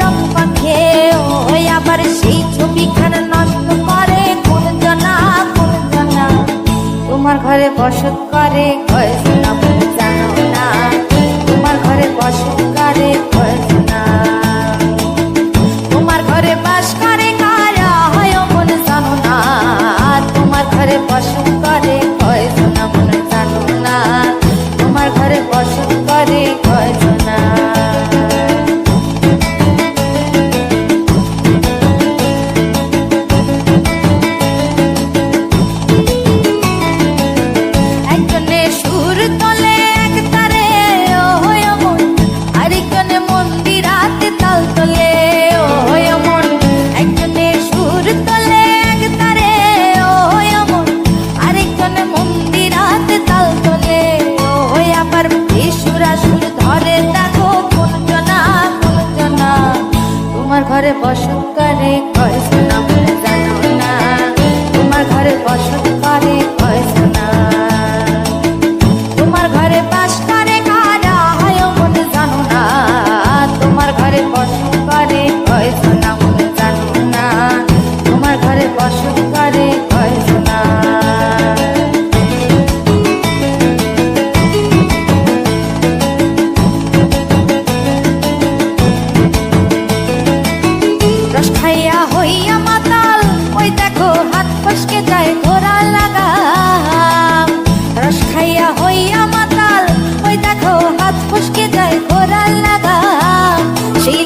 রং মাখে আবার সেই করে। তোমার ঘরে বসত করে জানো না। তোমার ঘরে করে তোমার ঘরে বাস করে কারা হয় মন জানো না। তোমার ঘরে বসত করে তোমার ঘরে বসতকালে ঘরে কয় সেই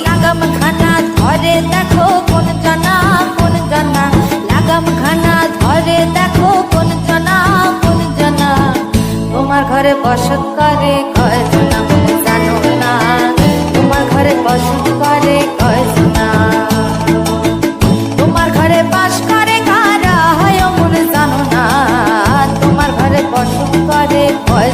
ধরে দেখো কোন কোন ধরে দেখো কোন কোন তোমার ঘরে করে, কয় জানো না। তোমার ঘরে করে, কয় তোমার ঘরে বাস হয় জানো না। তোমার ঘরে করে, কয়